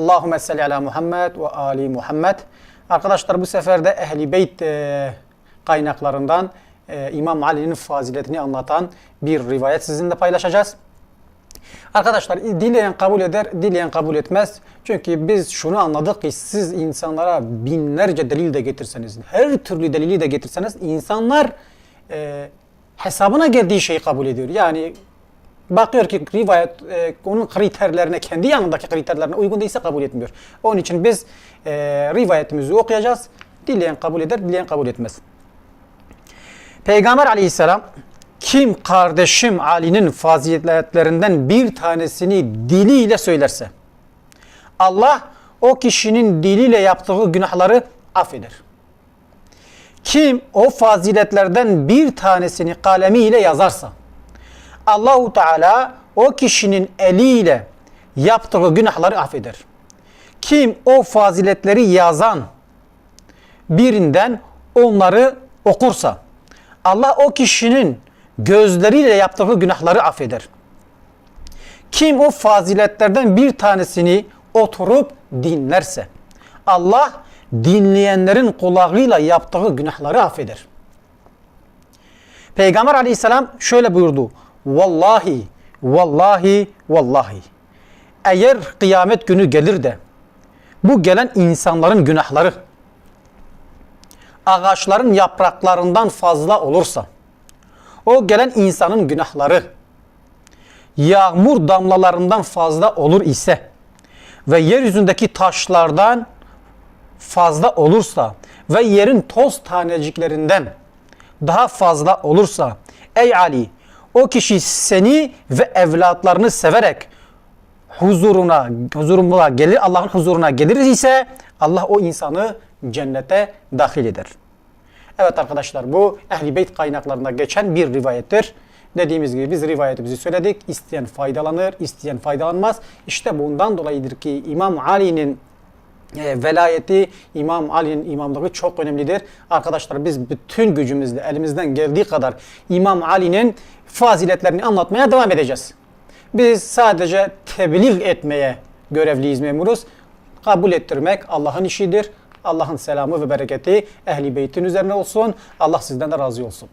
Allahümme salli ala Muhammed ve ali Muhammed. Arkadaşlar bu sefer de Ehli Beyt e, kaynaklarından e, İmam Ali'nin faziletini anlatan bir rivayet sizinle paylaşacağız. Arkadaşlar dileyen kabul eder, dileyen kabul etmez. Çünkü biz şunu anladık ki siz insanlara binlerce delil de getirseniz, her türlü delili de getirseniz insanlar e, hesabına geldiği şeyi kabul ediyor. Yani bakıyor ki rivayet e, onun kriterlerine, kendi yanındaki kriterlerine uygun değilse kabul etmiyor. Onun için biz e, rivayetimizi okuyacağız. Dileyen kabul eder, dileyen kabul etmez. Peygamber aleyhisselam kim kardeşim Ali'nin faziletlerinden bir tanesini diliyle söylerse Allah o kişinin diliyle yaptığı günahları affeder. Kim o faziletlerden bir tanesini kalemiyle yazarsa Allahu Teala o kişinin eliyle yaptığı günahları affeder. Kim o faziletleri yazan birinden onları okursa Allah o kişinin gözleriyle yaptığı günahları affeder. Kim o faziletlerden bir tanesini oturup dinlerse Allah dinleyenlerin kulağıyla yaptığı günahları affeder. Peygamber aleyhisselam şöyle buyurdu. Vallahi, vallahi, vallahi. Eğer kıyamet günü gelir de bu gelen insanların günahları ağaçların yapraklarından fazla olursa o gelen insanın günahları yağmur damlalarından fazla olur ise ve yeryüzündeki taşlardan fazla olursa ve yerin toz taneciklerinden daha fazla olursa ey Ali o kişi seni ve evlatlarını severek huzuruna huzuruna gelir Allah'ın huzuruna gelir ise Allah o insanı cennete dahil eder. Evet arkadaşlar bu Ehli Beyt kaynaklarında geçen bir rivayettir. Dediğimiz gibi biz rivayetimizi söyledik. İsteyen faydalanır, isteyen faydalanmaz. İşte bundan dolayıdır ki İmam Ali'nin e, velayeti, İmam Ali'nin imamlığı çok önemlidir. Arkadaşlar biz bütün gücümüzle elimizden geldiği kadar İmam Ali'nin faziletlerini anlatmaya devam edeceğiz. Biz sadece tebliğ etmeye görevliyiz memuruz. Kabul ettirmek Allah'ın işidir. Allah'ın selamı ve bereketi ehli beytin üzerine olsun. Allah sizden de razı olsun.